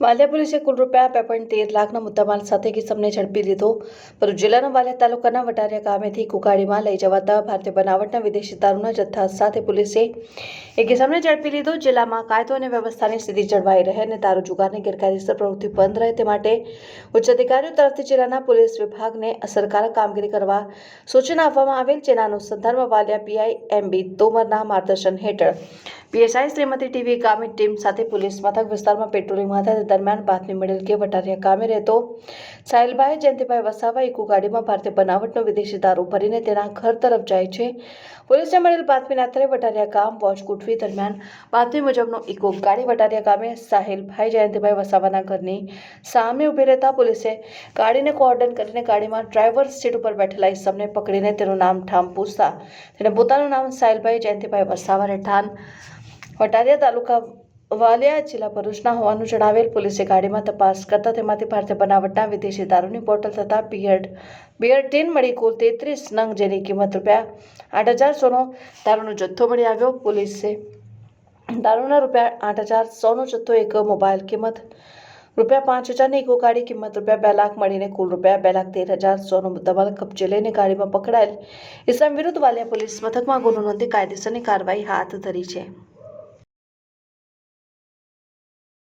વાલિયા પોલીસે કુલ રૂપિયા બે પોઈન્ટ તેર લાખના મુદ્દામાલ સાથે કિસમને ઝડપી લીધો. ભરૂચ જિલ્લાના વાલિયા તાલુકાના વટારિયા ગામેથી કુકાડીમાં લઈ જવાતા ભારતીય બનાવટના વિદેશી દારૂના જથ્થા સાથે પોલીસે એ કિસમને ઝડપી લીધો. જિલ્લામાં કાયદો અને વ્યવસ્થાની સ્થિતિ જળવાઈ રહે અને દારૂ જુગારની ગેરકાયદેસર પ્રવૃત્તિ બંધ રહે તે માટે ઉચ્ચ અધિકારીઓ તરફથી જિલ્લાના પોલીસ વિભાગને અસરકારક કામગીરી કરવા સૂચના આપવામાં આવેલ. જેના અનુસંધાનમાં વાલિયા પીઆઈ એમ બી તોમરના માર્ગદર્શન હેઠળ પીએસઆઈ શ્રીમતી ટીવી ગામની ટીમ સાથે પોલીસ મથક વિસ્તારમાં પેટ્રોલિંગમાં હતા દરમિયાન બાતમી મળેલ કે વટારિયા ગામે રહેતો સાહિલભાઈ જયંતિભાઈ વસાવા ઇકો ગાડીમાં ભારતીય બનાવટનો વિદેશી દારૂ ભરીને તેના ઘર તરફ જાય છે. પોલીસને મળેલ બાતમીના આધારે વટારિયા ગામ વોચ ગોઠવી દરમિયાન બાતમી મુજબનો ઇકો ગાડી વટારિયા ગામે સાહિલભાઈ જયંતિભાઈ વસાવાના ઘરની સામે ઊભી રહેતા પોલીસે ગાડીને કોર્ડન કરીને ગાડીમાં ડ્રાઈવર સીટ ઉપર બેઠેલા ઇસમને પકડીને તેનું નામ ઠામ પૂછતા તેને પોતાનું નામ સાહિલભાઈ જયંતિભાઈ વસાવા રહેઠાણ વટારિયા તાલુકા વાલિયા જિલ્લા ભરૂચના હોવાનું જણાવેલ પોલીસે ગાડીમાં તપાસ કરતા તેમાંથી ભારતીય બનાવટના વિદેશી દારૂની બોટલ તથા બિયર્ડ બિયર ટીન મળી કુલ તેત્રીસ નંગ જેની કિંમત રૂપિયા આઠ હજાર સોનો દારૂનો જથ્થો મળી આવ્યો. પોલીસે દારૂના રૂપિયા આઠ હજાર સોનો જથ્થો એક મોબાઈલ કિંમત રૂપિયા પાંચ હજારની ઇકો ગાડી કિંમત રૂપિયા બે લાખ મળીને કુલ રૂપિયા બે લાખ તેર હજાર સોનો મુદ્દામાલ કબજે લઈને ગાડીમાં પકડાયેલ ઇસ્લામ વિરુદ્ધ વાલિયા પોલીસ મથકમાં ગુનો નોંધી કાયદેસરની કાર્યવાહી હાથ ધરી છે.